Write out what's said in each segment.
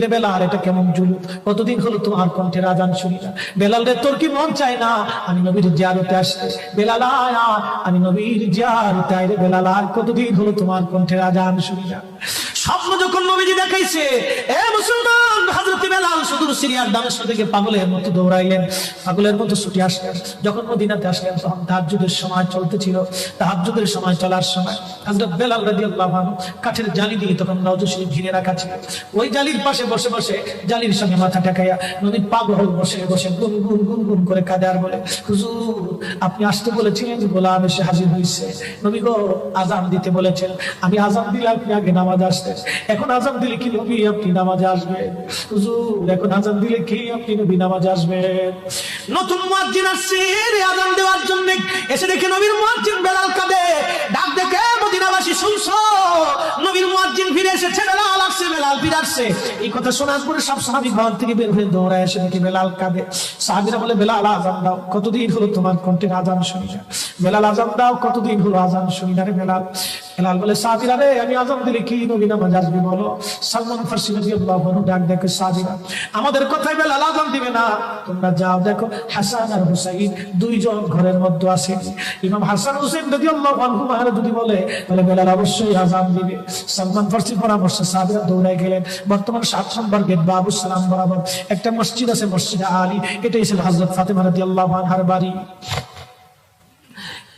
রে আর এটা কেমন জুলু কতদিন হলো তোমার কণ্ঠের আজান শুনি না। বেলাল রে, তোর কি মন চায় না? আমি নবীর জিয়ারতে আসতে। বেলাল আমি নবীর জিয়ারতে আয় রে। বেলাল আর কতদিন হলো তোমার কণ্ঠে আজান শুনি না। স্বপ্ন যখন নবীজি দেখাইছে, এ মুসলমান, হযরত বেলাল সুদূর সিরিয়ার দামেস্ক থেকে পাগলের মতো দৌড়াইলেন, পাগলের মতো ছুটে আসলেন। যখন মদিনাতে আসলেন, তখন তাহাজ্জুদের সময় চলতেছিল। তাহাজ্জুদের সময় চলার সময় হযরত বেলাল রাদিয়াল্লাহু আনহু কাঠের জালি দিয়ে তখন নওজ শরীফ ঘিরে রাখা ছিল ওই জালির পাশে বসে বসে জালির সঙ্গে মাথা ঠেকাইয়া নবী পাগল বসে বসে গুন গুন গুন গুন করে কাঁদে আর বলে, হুজুর, আপনি আসতে বলেছিলেন যে গোলাম এসে হাজির হয়েছে নবী গো আজান দিতে বলেছেন। আমি আজান দিলে আপনি আগে নামাজ আসতেন। এখন আজান দিলে কি নবী? আপনি নামাজে আসবেন হুজুর, এখন আজান দিলে কি? আপনি নবী আসবেন নতুন আসছে আজান দেওয়ার জন্য। এসে দেখে নবীর মুয়াজ্জিন বেলাল কাঁদে। ডাক দেখে মদিনাবাসী, শুনছো? নবীর মুয়াজ্জিন ফিরে এসেছে বেলাল। আসছে বেলাল ফিরে আসছে এই কথা শোনার পরে সব সাহাবী ঘর থেকে বের হয়ে দৌড়ায় বেলাল কাঁদে। সাহাবীরা বলে, বেলাল, আজান দাও। কতদিন হলো তোমার কণ্ঠের আজান শুনি না? বেলাল, আজান দাও। কতদিন হলো আজান শুনি না রে বেলাল? বেলাল বলে, সাহাবীরা রে, আমি আজান দিলে কি নবী নামাজ আসবে বলো? সালমান ফার্সি আনহু ডাক সাহাবীরা, আমাদের কথাই বেলাল আজান দিবে না। তোমরা যাও, দেখো, হাসান আর হুসাইন দুইজন ঘরের মধ্যে আছে ইমাম হাসান হুসেন আনহু মারা যদি বলে, তাহলে বেলাল অবশ্যই আজান দিবে। সালমান ফার্সি পরামর্শ সাহাবীরা দৌড়ায় গেলেন। বর্তমান সাত নম্বর গেট বাবু সালাম বরাবর একটা মসজিদ আছে, মসজিদে আলী। এটাই ছিল হযরত ফাতেমা রাদিয়াল্লাহু আনহার বাড়ি।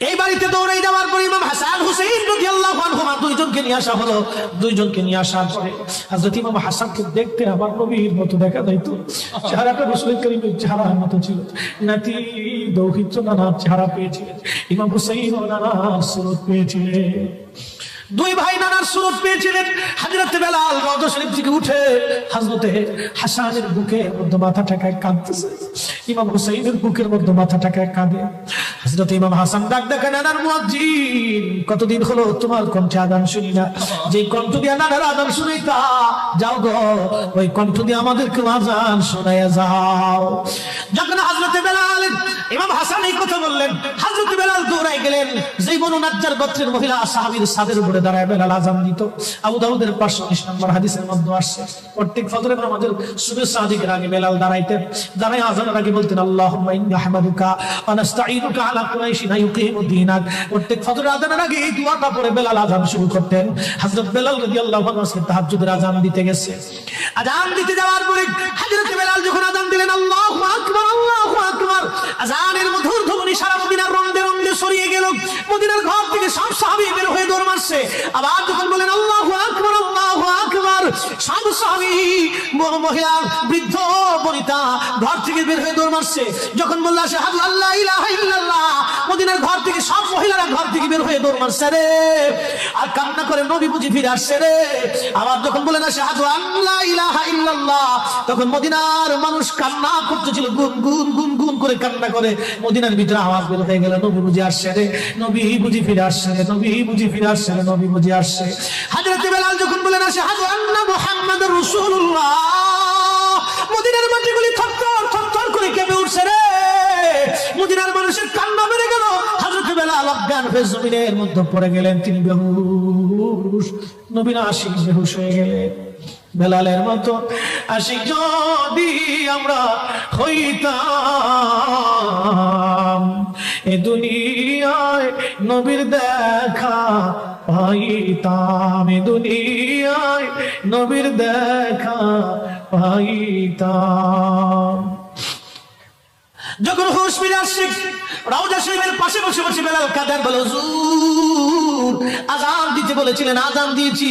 এই বাড়িতে দৌড়ে যাওয়ার পর ইমাম হাসান হুসেইন রাদিয়াল্লাহু আনহুমা দুইজনকে নিয়ে আসা হলো। দুইজনকে নিয়ে আসার পরে হযরত ইমাম হাসানকে দেখতে আমার নবীর মতো দেখা যাইতো। চেহারাটা রাসূল করিমের চেহারার মতো ছিল। নাতি দৌহিত্র নানার চেহারা পেয়েছিলেন। ইমাম হুসেইন নানার সুরত পেয়েছিলেন। দুই ভাই নানার সুরত পেয়েছিলেন। হাজরতে বেলাল রওজা শরীফ থেকে উঠে হাজরতে হাসানের বুকের মধ্যে মাথা ঠেকায় কাঁদতেছে। ইমাম হুসাইনের বুকের মধ্যে মাথা ঠেকায় কাঁদে। হজরত ইমাম হাসান ডাক ডাকা নানার মুয়াজ্জিন, কতদিন হলো তোমার কণ্ঠে আদান শুনি না? যে কণ্ঠ দিয়ে নানার আদান শুনি তা যাও গো, ওই কণ্ঠ দিয়ে আমাদেরকে আজান শোনাইয়া যাও। যখন হজরতে বেলাল, ইমাম হাসান এই কথা বললেন, হজরতে বেলাল দৌড়াই গেলেন। যেই বনু নাজ্জার গোত্রের মহিলা সাহাবীর সাদের উপরে দাঁড়ায় বেলাল আজান দিত। আবু দাউদের পাঁচশো উনিশ নম্বর হাদিসের মধ্যে আসছে, প্রত্যেক ফজরের আমাদের শুভেচ্ছা আদিকের আগে বেলাল দাঁড়াইতেন। দাঁড়াই আজানের আগে বলতেন, আল্লাহুম্মা ইন্নী আহমাদুকা ওয়া নাস্তাঈনুকা আলা কুরাইশিন ইউকিমুদ্দীনাক প্রত্যেক ফজরের আজানের আগে এই দোয়াটা পড়ে বেলাল আজান শুরু করতেন। হযরত বেলাল রাদিয়াল্লাহু আনহু তাহাজ্জুদের আজান দিতে গেছে। আজান দিতে যাওয়ার পরে হযরত হয়ে দৌড় মারছে আবার যখন আকবার সব সাহাবী বড় মহিলা, বৃদ্ধ, বনিতা, ঘর থেকে বের হয়ে দৌড় মারছে। যখন বলল, আশহাদু আল্লা ইলাহা ইল্লাল্লাহ মদিনার ঘর থেকে সব মহিলারা ঘর থেকে বের হয়ে দৌড় মারছে রে। আর কান্না করে নবী বুঝি ফিরে আসছে রে। আবার যখন বলেন, আশহাদু আল্লা ইলাহা ইল্লাল্লাহ তখন মদিনার মানুষ কান্না করতেছিল গুন গুন গুন গুন করে কান্না করে। মদিনার ভিতরে আওয়াজ বের হয়ে গেল, নবী বুঝি আসছে রে। নবী বুঝি ফিরে আসছে রে, নবী বুঝি ফিরে আসছে রে, নবী বুঝি আসছে। হাজরতে বেলাল যখন বলেন, আশহাদু আন্না মুহাম্মাদুর রসুল্লাহ মদিনার মাটিগুলি থরথর থরথর করে কেঁপে উঠছে রে। মদিনার মানুষের কান্না বেড়ে গেল। হযরত বেলাল অজ্ঞান হয়ে জমিনের মধ্যে পড়ে গেলেন। তিনি বেহুশ নবীন আশিক বেহুশ হয়ে গেলেন। বেলালের মতো। আশিক, যদি আমরা হইতাম, এ দুনিয়ায় নবীর দেখা পাইতাম, এ দুনিয়ায় নবীর দেখা পাইতাম। যখন হুশ ফিরে আসছে, রাউজা শরীফের পাশে বসে বসে বেলাল কাদের বলে আজান দিতে বলেছিলেন, আজান দিয়েছি।